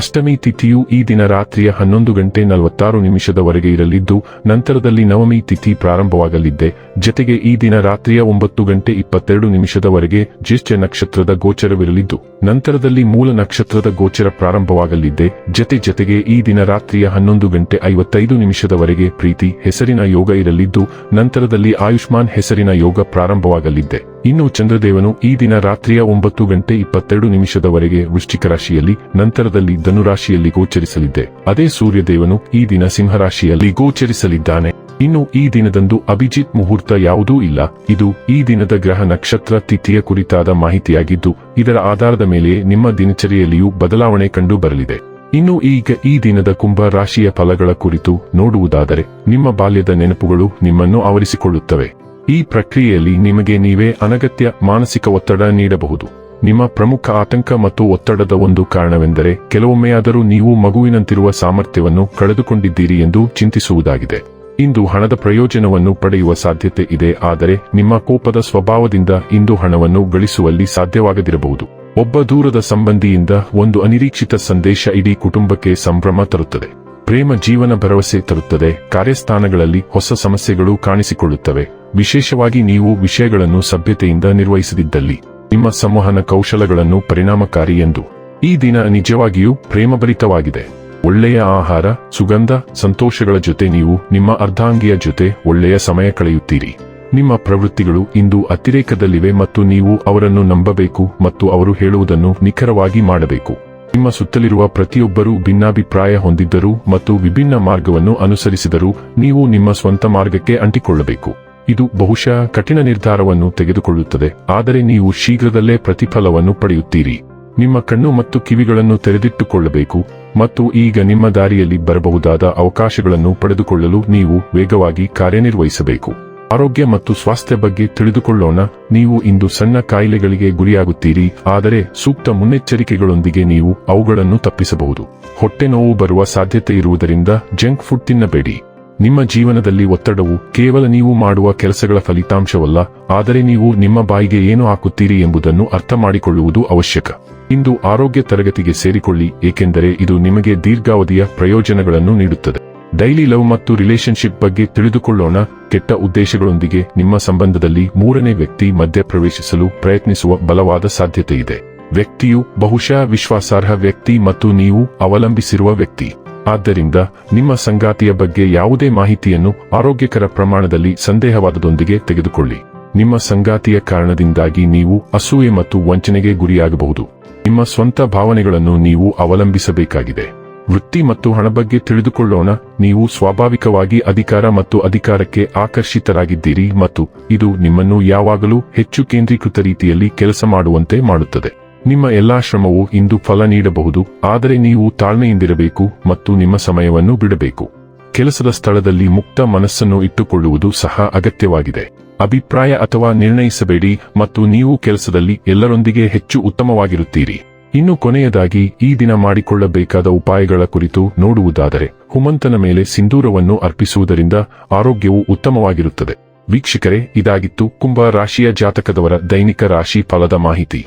ಅಷ್ಟಮಿ ತಿಥಿಯು ಈ ದಿನ ರಾತ್ರಿಯ ಹನ್ನೊಂದು ಗಂಟೆ ನಲವತ್ತಾರು ನಿಮಿಷದವರೆಗೆ ಇರಲಿದ್ದು, ನಂತರದಲ್ಲಿ ನವಮಿ ತಿಥಿ ಪ್ರಾರಂಭವಾಗಲಿದ್ದೆ. ಜತೆಗೆ ಈ ದಿನ ರಾತ್ರಿಯ ಒಂಬತ್ತು ಗಂಟೆ ಇಪ್ಪತ್ತೆರಡು ನಿಮಿಷದವರೆಗೆ ಜ್ಯೇಷ್ಠ ನಕ್ಷತ್ರದ ಗೋಚರವಿರಲಿದ್ದು, ನಂತರದಲ್ಲಿ ಮೂಲ ನಕ್ಷತ್ರದ ಗೋಚರ ಪ್ರಾರಂಭವಾಗಲಿದ್ದೆ. ಜತೆ ಜತೆಗೆ ಈ ದಿನ ರಾತ್ರಿಯ ಹನ್ನೊಂದು ಗಂಟೆ ಐವತ್ತೈದು ನಿಮಿಷದವರೆಗೆ ಪ್ರೀತಿ, ಹೆಸರಿನ ಯೋಗ ಇರಲಿದ್ದು, ನಂತರದಲ್ಲಿ ಆಯುಷ್ಮಾನ್ ಹೆಸರಿನ ಯೋಗ ಪ್ರಾರಂಭವಾಗಲಿದ್ದೆ. ಇನ್ನು ಚಂದ್ರದೇವನು ಈ ದಿನ ರಾತ್ರಿಯ ಒಂಬತ್ತು ಗಂಟೆ ಇಪ್ಪತ್ತೆರಡು ನಿಮಿಷದವರೆಗೆ ವೃಶ್ಚಿಕ ರಾಶಿಯಲ್ಲಿ, ನಂತರದಲ್ಲಿ ಧನುರಾಶಿಯಲ್ಲಿ ಗೋಚರಿಸಲಿದ್ದೆ. ಅದೇ ಸೂರ್ಯದೇವನು ಈ ದಿನ ಸಿಂಹರಾಶಿಯಲ್ಲಿ ಗೋಚರಿಸಲಿದ್ದಾನೆ. ಇನ್ನು ಈ ದಿನದಂದು ಅಭಿಜಿತ್ ಮುಹೂರ್ತ ಯಾವುದೂ ಇಲ್ಲ. ಇದು ಈ ದಿನದ ಗ್ರಹ ನಕ್ಷತ್ರ ತಿಥಿಯ ಕುರಿತಾದ ಮಾಹಿತಿಯಾಗಿದ್ದು, ಇದರ ಆಧಾರದ ಮೇಲೆ ನಿಮ್ಮ ದಿನಚರಿಯಲ್ಲಿಯೂ ಬದಲಾವಣೆ ಕಂಡು ಬರಲಿದೆ ಇನ್ನು ಈಗ ಈ ದಿನದ ಕುಂಭ ರಾಶಿಯ ಫಲಗಳ ಕುರಿತು ನೋಡುವುದಾದರೆ, ನಿಮ್ಮ ಬಾಲ್ಯದ ನೆನಪುಗಳು ನಿಮ್ಮನ್ನು ಆವರಿಸಿಕೊಳ್ಳುತ್ತವೆ. ಈ ಪ್ರಕ್ರಿಯೆಯಲ್ಲಿ ನಿಮಗೆ ನೀವೇ ಅನಗತ್ಯ ಮಾನಸಿಕ ಒತ್ತಡ ನೀಡಬಹುದು. ನಿಮ್ಮ ಪ್ರಮುಖ ಆತಂಕ ಮತ್ತು ಒತ್ತಡದ ಒಂದು ಕಾರಣವೆಂದರೆ ಕೆಲವೊಮ್ಮೆಯಾದರೂ ನೀವು ಮಗುವಿನಂತಿರುವ ಸಾಮರ್ಥ್ಯವನ್ನು ಕಳೆದುಕೊಂಡಿದ್ದೀರಿ ಎಂದು ಚಿಂತಿಸುವುದಾಗಿದೆ. ಇಂದು ಹಣದ ಪ್ರಯೋಜನವನ್ನು ಪಡೆಯುವ ಸಾಧ್ಯತೆ ಇದೆ, ಆದರೆ ನಿಮ್ಮ ಕೋಪದ ಸ್ವಭಾವದಿಂದ ಇಂದು ಹಣವನ್ನು ಗಳಿಸುವಲ್ಲಿ ಸಾಧ್ಯವಾಗದಿರಬಹುದು. ಒಬ್ಬ ದೂರದ ಸಂಬಂಧಿಯಿಂದ ಒಂದು ಅನಿರೀಕ್ಷಿತ ಸಂದೇಶ ಇಡೀ ಕುಟುಂಬಕ್ಕೆ ಸಂಭ್ರಮ ತರುತ್ತದೆ. ಪ್ರೇಮ ಜೀವನ ಭರವಸೆ ತರುತ್ತದೆ. ಕಾರ್ಯಸ್ಥಾನಗಳಲ್ಲಿ ಹೊಸ ಸಮಸ್ಯೆಗಳು ಕಾಣಿಸಿಕೊಳ್ಳುತ್ತವೆ. ವಿಶೇಷವಾಗಿ ನೀವು ವಿಷಯಗಳನ್ನು ಸಭ್ಯತೆಯಿಂದ ನಿರ್ವಹಿಸದಿದ್ದಲ್ಲಿ ನಿಮ್ಮ ಸಂವಹನ ಕೌಶಲಗಳನ್ನು ಪರಿಣಾಮಕಾರಿ ಎಂದು. ಈ ದಿನ ನಿಜವಾಗಿಯೂ ಪ್ರೇಮಭರಿತವಾಗಿದೆ. ಒಳ್ಳೆಯ ಆಹಾರ, ಸುಗಂಧ, ಸಂತೋಷಗಳ ಜೊತೆ ನೀವು ನಿಮ್ಮ ಅರ್ಧಾಂಗಿಯ ಜೊತೆ ಒಳ್ಳೆಯ ಸಮಯ ಕಳೆಯುತ್ತೀರಿ. ನಿಮ್ಮ ಪ್ರವೃತ್ತಿಗಳು ಇಂದು ಅತಿರೇಕದಲ್ಲಿವೆ ಮತ್ತು ನೀವು ಅವರನ್ನು ನಂಬಬೇಕು ಮತ್ತು ಅವರು ಹೇಳುವುದನ್ನು ನಿಖರವಾಗಿ ಮಾಡಬೇಕು. ನಿಮ್ಮ ಸುತ್ತಲಿರುವ ಪ್ರತಿಯೊಬ್ಬರೂ ಭಿನ್ನಾಭಿಪ್ರಾಯ ಹೊಂದಿದ್ದರೂ ಮತ್ತು ವಿಭಿನ್ನ ಮಾರ್ಗವನ್ನು ಅನುಸರಿಸಿದರೂ ನೀವು ನಿಮ್ಮ ಸ್ವಂತ ಮಾರ್ಗಕ್ಕೆ ಅಂಟಿಕೊಳ್ಳಬೇಕು. ಇದು ಬಹುಶಃ ಕಠಿಣ ನಿರ್ಧಾರವನ್ನು ತೆಗೆದುಕೊಳ್ಳುತ್ತದೆ. ಆದರೆ ನೀವು ಶೀಘ್ರದಲ್ಲೇ ಪ್ರತಿಫಲವನ್ನು ಪಡೆಯುತ್ತೀರಿ. ನಿಮ್ಮ ಕಣ್ಣು ಮತ್ತು ಕಿವಿಗಳನ್ನು ತೆರೆದಿಟ್ಟುಕೊಳ್ಳಬೇಕು ಮತ್ತು ಈಗ ನಿಮ್ಮ ದಾರಿಯಲ್ಲಿ ಬರಬಹುದಾದ ಅವಕಾಶಗಳನ್ನು ಪಡೆದುಕೊಳ್ಳಲು ನೀವು ವೇಗವಾಗಿ ಕಾರ್ಯನಿರ್ವಹಿಸಬೇಕು. ಆರೋಗ್ಯ ಮತ್ತು ಸ್ವಾಸ್ಥ್ಯ ಬಗ್ಗೆ ತಿಳಿದುಕೊಳ್ಳೋಣ. ನೀವು ಇಂದು ಸಣ್ಣ ಕಾಯಿಲೆಗಳಿಗೆ ಗುರಿಯಾಗುತ್ತೀರಿ, ಆದರೆ ಸೂಕ್ತ ಮುನ್ನೆಚ್ಚರಿಕೆಗಳೊಂದಿಗೆ ನೀವು ಅವುಗಳನ್ನು ತಪ್ಪಿಸಬಹುದು. ಹೊಟ್ಟೆ ನೋವು ಬರುವ ಸಾಧ್ಯತೆ ಇರುವುದರಿಂದ ಜಂಕ್ ಫುಡ್ ತಿನ್ನಬೇಡಿ. ನಿಮ್ಮ ಜೀವನದಲ್ಲಿ ಒತ್ತಡವು ಕೇವಲ ನೀವು ಮಾಡುವ ಕೆಲಸಗಳ ಫಲಿತಾಂಶವಲ್ಲ, ಆದರೆ ನೀವು ನಿಮ್ಮ ಬಾಯಿಗೆ ಏನು ಹಾಕುತ್ತೀರಿ ಎಂಬುದನ್ನು ಅರ್ಥ ಮಾಡಿಕೊಳ್ಳುವುದು ಅವಶ್ಯಕ. ಇಂದು ಆರೋಗ್ಯ ತರಗತಿಗೆ ಸೇರಿಕೊಳ್ಳಿ, ಏಕೆಂದರೆ ಇದು ನಿಮಗೆ ದೀರ್ಘಾವಧಿಯ ಪ್ರಯೋಜನಗಳನ್ನು ನೀಡುತ್ತದೆ. ಡೈಲಿ ಲವ್ ಮತ್ತು ರಿಲೇಶನ್ಶಿಪ್ ಬಗ್ಗೆ ತಿಳಿದುಕೊಳ್ಳೋಣ, ಕೆಟ್ಟ ಉದ್ದೇಶಗಳೊಂದಿಗೆ ನಿಮ್ಮ ಸಂಬಂಧದಲ್ಲಿ ಮೂರನೇ ವ್ಯಕ್ತಿ ಮಧ್ಯಪ್ರವೇಶಿಸಲು ಪ್ರಯತ್ನಿಸುವ ಬಲವಾದ ಸಾಧ್ಯತೆ ಇದೆ ವ್ಯಕ್ತಿಯು ಬಹುಶಃ ವಿಶ್ವಾಸಾರ್ಹ ವ್ಯಕ್ತಿ ಮತ್ತು ನೀವು ಅವಲಂಬಿಸಿರುವ ವ್ಯಕ್ತಿ. ಆದ್ದರಿಂದ ನಿಮ್ಮ ಸಂಗಾತಿಯ ಬಗ್ಗೆ ಯಾವುದೇ ಮಾಹಿತಿಯನ್ನು ಆರೋಗ್ಯಕರ ಪ್ರಮಾಣದಲ್ಲಿ ಸಂದೇಹವಾದದೊಂದಿಗೆ ತೆಗೆದುಕೊಳ್ಳಿ. ನಿಮ್ಮ ಸಂಗಾತಿಯ ಕಾರಣದಿಂದಾಗಿ ನೀವು ಅಸೂಯೆ ಮತ್ತು ವಂಚನೆಗೆ ಗುರಿಯಾಗಬಹುದು. ನಿಮ್ಮ ಸ್ವಂತ ಭಾವನೆಗಳನ್ನು ನೀವು ಅವಲಂಬಿಸಬೇಕಾಗಿದೆ. ವೃತ್ತಿ ಮತ್ತು ಹಣ ಬಗ್ಗೆ ತಿಳಿದುಕೊಳ್ಳೋಣ. ನೀವು ಸ್ವಾಭಾವಿಕವಾಗಿ ಅಧಿಕಾರ ಮತ್ತು ಅಧಿಕಾರಕ್ಕೆ ಆಕರ್ಷಿತರಾಗಿದ್ದೀರಿ ಮತ್ತು ಇದು ನಿಮ್ಮನ್ನು ಯಾವಾಗಲೂ ಹೆಚ್ಚು ಕೇಂದ್ರೀಕೃತ ರೀತಿಯಲ್ಲಿ ಕೆಲಸ ಮಾಡುವಂತೆ ಮಾಡುತ್ತದೆ. ನಿಮ್ಮ ಎಲ್ಲಾ ಶ್ರಮವು ಇಂದು ಫಲ ನೀಡಬಹುದು, ಆದರೆ ನೀವು ತಾಳ್ಮೆಯಿಂದಿರಬೇಕು ಮತ್ತು ನಿಮ್ಮ ಸಮಯವನ್ನು ಬಿಡಬೇಕು. ಕೆಲಸದ ಸ್ಥಳದಲ್ಲಿ ಮುಕ್ತ ಮನಸ್ಸನ್ನು ಇಟ್ಟುಕೊಳ್ಳುವುದು ಸಹ ಅಗತ್ಯವಾಗಿದೆ. ಅಭಿಪ್ರಾಯ ಅಥವಾ ನಿರ್ಣಯಿಸಬೇಡಿ ಮತ್ತು ನೀವು ಕೆಲಸದಲ್ಲಿ ಎಲ್ಲರೊಂದಿಗೆ ಹೆಚ್ಚು ಉತ್ತಮವಾಗಿರುತ್ತೀರಿ. ಇನ್ನು ಕೊನೆಯದಾಗಿ, ಈ ದಿನ ಮಾಡಿಕೊಳ್ಳಬೇಕಾದ ಉಪಾಯಗಳ ಕುರಿತು ನೋಡುವುದಾದರೆ, ಹುಮಂತನ ಮೇಲೆ ಸಿಂಧೂರವನ್ನು ಅರ್ಪಿಸುವುದರಿಂದ ಆರೋಗ್ಯವು ಉತ್ತಮವಾಗಿರುತ್ತದೆ. ವೀಕ್ಷಕರೇ, ಇದಾಗಿತ್ತು ಕುಂಭ ರಾಶಿಯ ಜಾತಕದವರ ದೈನಿಕ ರಾಶಿ ಫಲದ ಮಾಹಿತಿ.